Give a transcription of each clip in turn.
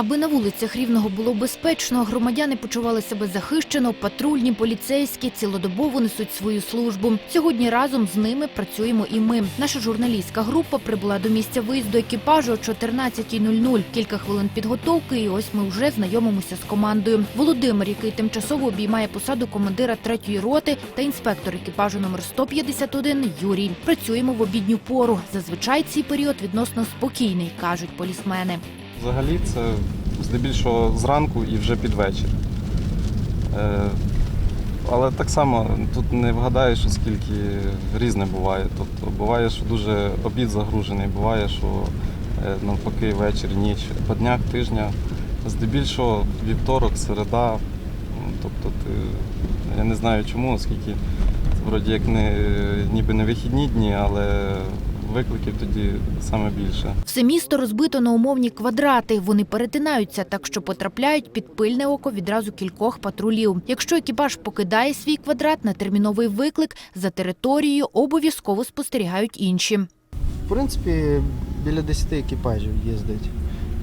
Аби на вулицях Рівного було безпечно, громадяни почували себе захищено, патрульні, поліцейські цілодобово несуть свою службу. Сьогодні разом з ними працюємо і ми. Наша журналістська група прибула до місця виїзду екіпажу о 14.00. Кілька хвилин підготовки, і ось ми вже знайомимося з командою. Володимир, який тимчасово обіймає посаду командира третьої роти, та інспектор екіпажу номер 151 Юрій. Працюємо в обідню пору. Зазвичай цей період відносно спокійний, кажуть полісмени. Взагалі це здебільшого зранку і вже під вечір. Е, але так само тут не вгадаєш, оскільки різне буває. Тобто буває, що дуже обід загружений, буває, що е, навпаки вечір, ніч. По днях тижня, здебільшого вівторок, середа. Тобто ти, я не знаю чому, оскільки вроді як не, ніби не вихідні дні, але викликів тоді саме більше. Все місто розбито на умовні квадрати. Вони перетинаються, так що потрапляють під пильне око відразу кількох патрулів. Якщо екіпаж покидає свій квадрат на терміновий виклик, за територією обов'язково спостерігають інші. В принципі, біля 10 екіпажів їздить,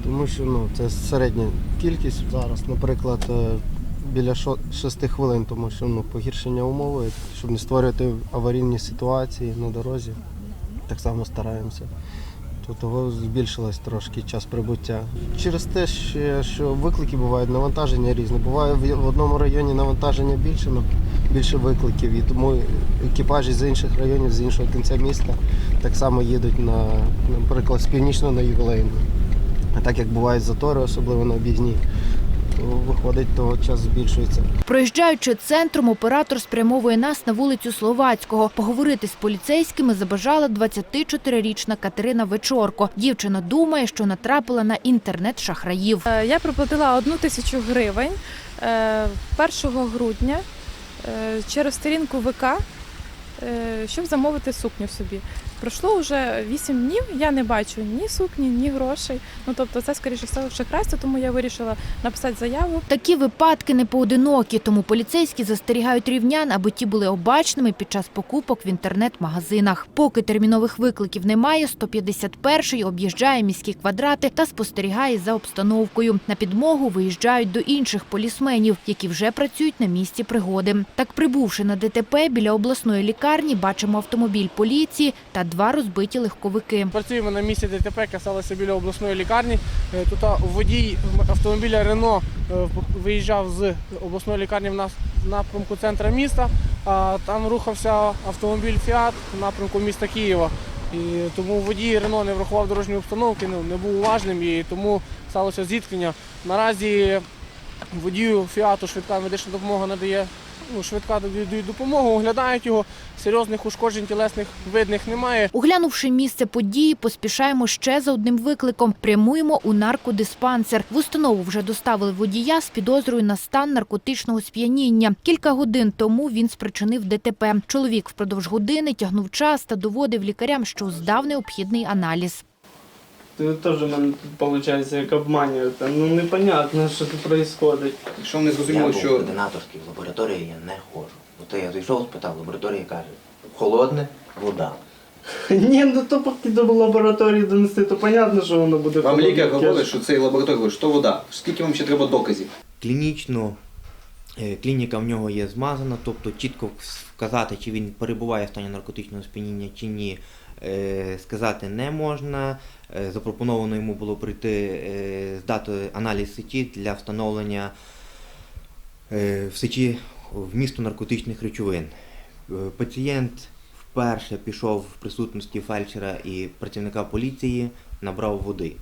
тому що ну, це середня кількість зараз, наприклад, е, біля 6 хвилин, тому що ну, погіршення умови, щоб не створювати аварійні ситуації на дорозі. Так само стараємося. То того збільшилось трошки час прибуття. Через те, що виклики бувають, навантаження різне. Буває в одному районі навантаження більше, більше викликів, і тому екіпажі з інших районів, з іншого кінця міста так само їдуть на, наприклад, з північного на ювілейну. А так як бувають затори, особливо на об'їзні, то виходить, то час збільшується. Проїжджаючи центром, оператор спрямовує нас на вулицю Словацького. Поговорити з поліцейськими забажала 24-річна Катерина Вечорко. Дівчина думає, що натрапила на інтернет-шахраїв. Е, Я проплатила одну тисячу гривень е, 1 грудня е, через сторінку ВК, е, щоб замовити сукню собі. Пройшло вже 8 днів, я не бачу ні сукні, ні грошей. Ну тобто це скоріше всього шахрайство, тому я вирішила написати заяву. Такі випадки не поодинокі, тому поліцейські застерігають рівнян, аби ті були обачними під час покупок в інтернет-магазинах. Поки термінових викликів немає, 151-й об'їжджає міські квадрати та спостерігає за обстановкою. На підмогу виїжджають до інших полісменів, які вже працюють на місці пригоди. Так, прибувши на ДТП біля обласної лікарні, бачимо автомобіль поліції та два розбиті легковики. Працюємо на місці ДТП, яке сталося біля обласної лікарні. Е, Тут водій автомобіля Рено е, виїжджав з обласної лікарні в напрямку центра міста, а там рухався автомобіль Фіат в напрямку міста Києва. І тому водій Рено не врахував дорожньої обстановки, ну, не був уважним і тому сталося зіткнення. Наразі водію Фіату швидка медична допомога надає. Ну, швидка дає допомогу, оглядають його, серйозних ушкоджень тілесних видних немає. Оглянувши місце події, поспішаємо ще за одним викликом. Прямуємо у наркодиспансер. В установу вже доставили водія з підозрою на стан наркотичного сп'яніння. Кілька годин тому він спричинив ДТП. Чоловік впродовж години тягнув час та доводив лікарям, що здав необхідний аналіз. Ти теж мене тут, виходить, як обманюєте. Ну непонятно, що тут відбувається. Якщо вони Я зрозуміли, був що координаторський в лабораторії, я не ходжу. Бо то я зайшов, спитав, лабораторія каже, холодне, вода. Ні, ну то поки до лабораторії донести, то понятно, що воно буде. вам холодне. лікар говорить, що цей лабораторій, говорить, що вода, скільки вам ще треба доказів? Клінічно е, клініка в нього є змазана, тобто чітко вказати, чи він перебуває в стані наркотичного сп'яніння чи ні, сказати не можна. Е, Запропоновано йому було прийти е, здати аналіз сечі для встановлення е, в сечі вмісту наркотичних речовин. Е, Пацієнт вперше пішов в присутності фельдшера і працівника поліції, набрав води.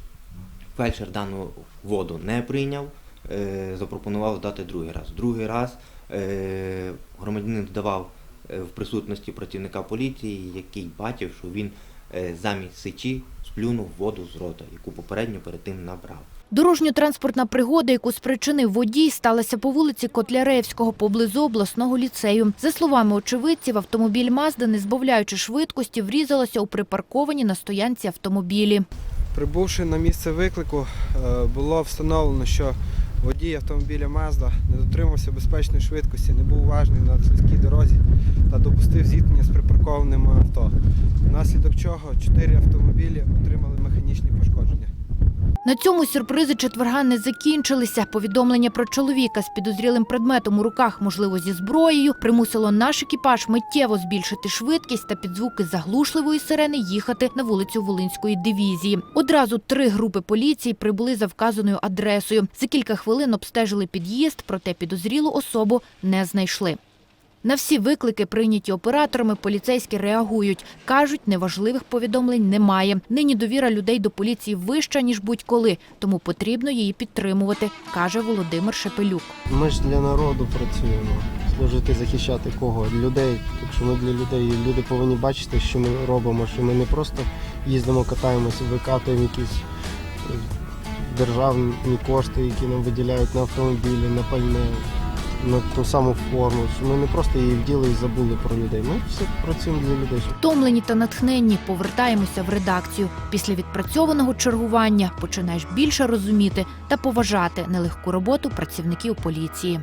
Фельдшер дану воду не прийняв, е, запропонував здати другий раз. Другий раз е, громадянин здавав е, в присутності працівника поліції, який бачив, що він е, замість сечі сплюнув воду з рота, яку попередньо перед тим набрав. Дорожньо-транспортна пригода, яку спричинив водій, сталася по вулиці Котляревського поблизу обласного ліцею. За словами очевидців, автомобіль Мазда, не збавляючи швидкості, врізалося у припарковані на стоянці автомобілі. Прибувши на місце виклику, е, було встановлено, що водій автомобіля Mazda не дотримався безпечної швидкості, не був уважний на сільській дорозі та допустив зіткнення з припаркованим авто. Внаслідок чого чотири автомобілі отримали механічні пошкодження. На цьому сюрпризи четверга не закінчилися. Повідомлення про чоловіка з підозрілим предметом у руках, можливо, зі зброєю, примусило наш екіпаж миттєво збільшити швидкість та під звуки заглушливої сирени їхати на вулицю Волинської дивізії. Одразу три групи поліції прибули за вказаною адресою. За кілька хвилин обстежили під'їзд, проте підозрілу особу не знайшли. На всі виклики, прийняті операторами, поліцейські реагують. Кажуть, неважливих повідомлень немає. Нині довіра людей до поліції вища, ніж будь-коли, тому потрібно її підтримувати, каже Володимир Шепелюк. Ми ж для народу працюємо. Служити, захищати кого? Людей. Якщо ми для людей, люди повинні бачити, що ми робимо, що ми не просто їздимо, катаємося, викатуємо якісь е, державні кошти, які нам виділяють на автомобілі, на пальне, на ту саму форму. Що ми не просто її вділи і забули про людей. Ми все працюємо для людей. Втомлені та натхненні повертаємося в редакцію. Після відпрацьованого чергування починаєш більше розуміти та поважати нелегку роботу працівників поліції.